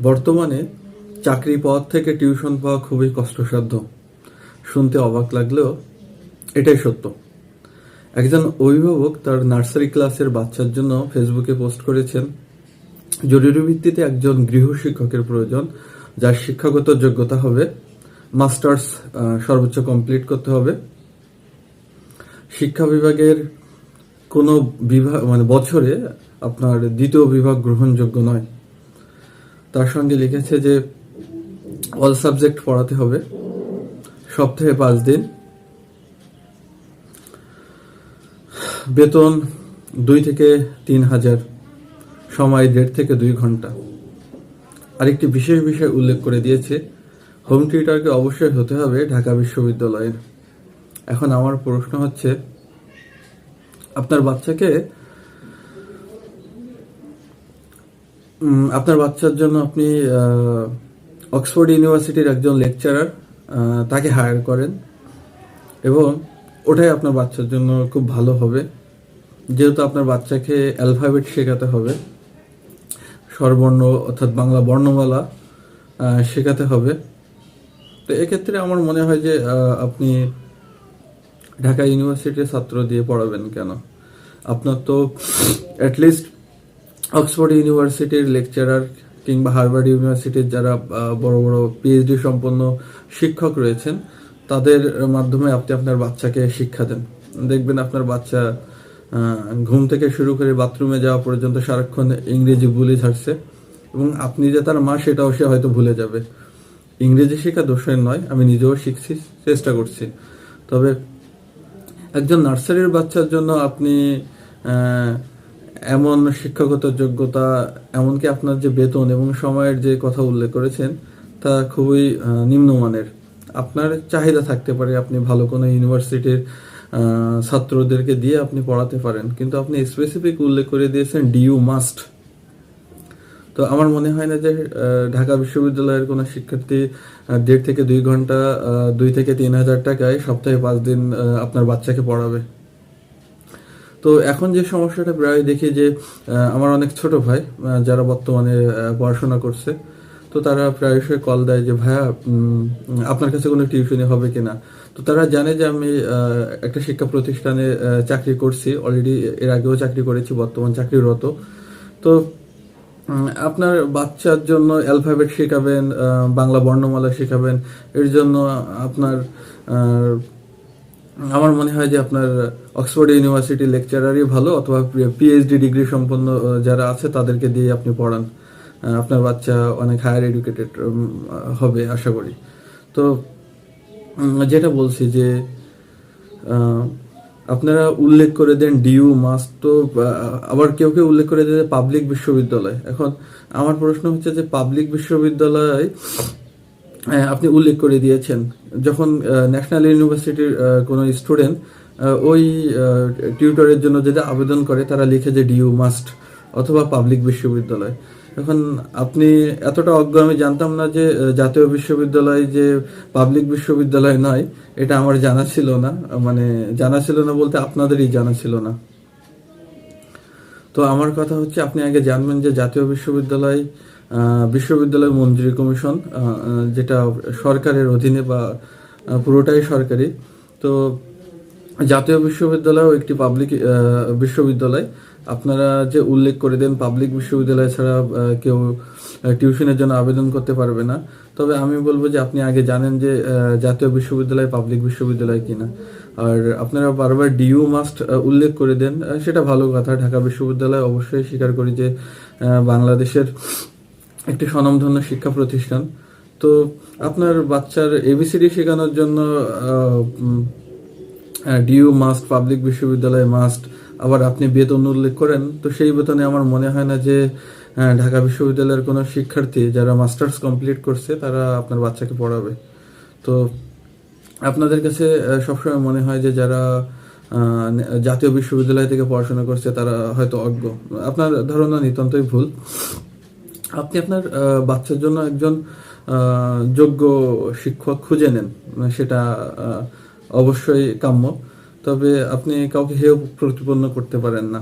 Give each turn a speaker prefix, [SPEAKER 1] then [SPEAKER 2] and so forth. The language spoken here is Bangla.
[SPEAKER 1] বর্তমানে চাকরি পদ থেকে টিউশন পাওয়া খুবই কষ্টসাধ্য। শুনতে অবাক লাগলেও এটাই সত্য। একজন অভিভাবক তার নার্সারি ক্লাসের বাচ্চার জন্য ফেসবুকে পোস্ট করেছেন, জরুরি ভিত্তিতে একজন গৃহ শিক্ষকের প্রয়োজন, যার শিক্ষাগত যোগ্যতা হবে, মাস্টার্স সর্বোচ্চ কমপ্লিট করতে হবে। শিক্ষা বিভাগের কোনো বিভাগ মানে বছরে আপনার দ্বিতীয় বিভাগ গ্রহণযোগ্য নয়। তার সঙ্গে লিখেছে যে অল সাবজেক্ট পড়াতে হবে, সপ্তাহে পাঁচ দিন। বেতন দুই থেকে তিন হাজার, সময় দেড় থেকে দুই ঘণ্টা। আরেকটি বিশেষ বিষয় উল্লেখ করে দিয়েছে হোম টিউটারকে অবশ্যই হতে হবে ঢাকা বিশ্ববিদ্যালয়ের। এখন আমার প্রশ্ন হচ্ছে, আপনার বাচ্চাকে আপনার বাচ্চার জন্য আপনি অক্সফোর্ড ইউনিভার্সিটির একজন লেকচারার তাকে হায়ার করেন এবং ওটাই আপনার বাচ্চার জন্য খুব ভালো হবে। যেহেতু আপনার বাচ্চাকে অ্যালফাবেট শেখাতে হবে, স্বরবর্ণ অর্থাৎ বাংলা বর্ণমালা শেখাতে হবে। তো এক্ষেত্রে আমার মনে হয় যে আপনি ঢাকা ইউনিভার্সিটির ছাত্র দিয়ে পড়াবেন কেন? আপনার তো অ্যাটলিস্ট অক্সফোর্ড ইউনিভার্সিটির লেকচারার কিংবা হার্ভার্ড ইউনিভার্সিটির যারা বড় বড় পিএইচডি সম্পন্ন শিক্ষক রয়েছেন, তাদের মাধ্যমে আপনি আপনার বাচ্চাকে শিক্ষা দেন। দেখবেন আপনার বাচ্চা ঘুম থেকে শুরু করে বাথরুমে যাওয়া পর্যন্ত সারাক্ষণ ইংরেজি ভুলে ছাড়ছে এবং আপনি যে তার মা, সেটাও সে হয়তো ভুলে যাবে। ইংরেজি শেখা দোষের নয়, আমি নিজেও শিখছি, চেষ্টা করছি। তবে একজন নার্সারির বাচ্চার জন্য আপনি এমন শিক্ষাগত যোগ্যতা, এমনকি আপনার যে বেতন এবং সময়ের যে কথা উল্লেখ করেছেন, তা খুবই নিম্নমানের। আপনার চাহিদা থাকতে পারে আপনি ভালো কোনো ইউনিভার্সিটির ছাত্রদেরকে দিয়ে আপনি পড়াতে পারেন। কিন্তু আপনি স্পেসিফিক উল্লেখ করে দিয়েছেন ডিউ মাস্ট তো আমার মনে হয় না যে ঢাকা বিশ্ববিদ্যালয়ের কোনো শিক্ষার্থী দেড় থেকে দুই ঘণ্টা দুই থেকে তিন হাজার টাকায় সপ্তাহে পাঁচ দিন আপনার বাচ্চাকে পড়াবে। তো এখন যে সমস্যাটা প্রায় দেখি যে আমার অনেক ছোট ভাই যারা বর্তমানে পড়াশোনা করছে, তো তারা প্রায়শই কল দেয় যে, ভাইয়া আপনার কাছে কোনো টিউশনি হবে কিনা? তো তারা জানে যে আমি একটা শিক্ষা প্রতিষ্ঠানে চাকরি করছি অলরেডি এর আগেও চাকরি করেছি, বর্তমান চাকরিরত। তো আপনার বাচ্চার জন্য অ্যালফাবেট শেখাবেন বাংলা বর্ণমালা শেখাবেন, এর জন্য আপনার আমার মনে হয় যে আপনার অক্সফোর্ড ইউনিভার্সিটি লেকচারারই ভালো, অথবা পিএইচডি ডিগ্রি সম্পন্ন যারা আছে তাদেরকে দিয়ে আপনি পড়ান। আপনার বাচ্চা অনেক হায়ার এডুকেটেড হবে, আশা করি। তো যেটা বলছি যে আপনারা উল্লেখ করে দেন ডিউ মাস্ট তো আবার কেউ কেউ উল্লেখ করে দেন পাবলিক বিশ্ববিদ্যালয়। এখন আমার প্রশ্ন হচ্ছে যে পাবলিক বিশ্ববিদ্যালয় আপনি উল্লেখ করে দিয়েছেন, যখন ন্যাশনাল ইউনিভার্সিটির কোনো স্টুডেন্ট ওই টিউটরের জন্য যদি আবেদন করে, তারা লিখে যে ডিউ মাস্ট অথবা পাবলিক বিশ্ববিদ্যালয়। এখন আপনি এতটা অজ্ঞ, আমি জানতাম না যে জাতীয় বিশ্ববিদ্যালয় যে পাবলিক বিশ্ববিদ্যালয় নয়, এটা আমার জানা ছিল না। মানে জানা ছিল না বলতে আপনাদেরই জানা ছিল না। তো আমার কথা হচ্ছে, আপনি আগে জানবেন যে জাতীয় বিশ্ববিদ্যালয় বিশ্ববিদ্যালয় মঞ্জুরি কমিশন যেটা সরকারের অধীনে বা পুরোটাই সরকারি। তো জাতীয় বিশ্ববিদ্যালয়ও একটি পাবলিক বিশ্ববিদ্যালয়। আপনারা যে উল্লেখ করে দেন পাবলিক বিশ্ববিদ্যালয় ছাড়া কেউ টিউশনের জন্য আবেদন করতে পারবে না। তবে আমি বলব যে আপনি আগে জানেন যে জাতীয় বিশ্ববিদ্যালয় পাবলিক বিশ্ববিদ্যালয় কিনা। আর আপনারা বারবার ডিউ মাস্ট উল্লেখ করে দেন সেটা ভালো কথা। ঢাকা বিশ্ববিদ্যালয় অবশ্যই স্বীকার করি যে বাংলাদেশের একটি স্বনামধন্য শিক্ষা প্রতিষ্ঠান। তো আপনার বাচ্চার এবিসিডি শেখানোর জন্য ডিউ, মাস্ট, পাবলিক বিশ্ববিদ্যালয়, মাস্ট, আবার আপনি বেতন উল্লেখ করেন। তো সেই বেতনে আমার মনে হয় না যে ঢাকা বিশ্ববিদ্যালয়ের কোনো শিক্ষার্থী যারা মাস্টার্স কমপ্লিট করছে, তারা আপনার বাচ্চাকে পড়াবে। তো আপনাদের কাছে সবসময় মনে হয় যে যারা জাতীয় বিশ্ববিদ্যালয় থেকে পড়াশোনা করছে, তারা হয়তো অজ্ঞ। আপনার ধারণা নিতান্তই ভুল। আপনি আপনার বাচ্চার জন্য একজন যোগ্য শিক্ষক খুঁজে নেন সেটা আহ, অবশ্যই কাম্য। তবে আপনি কাউকে হেয় প্রতিপন্ন করতে পারেন না।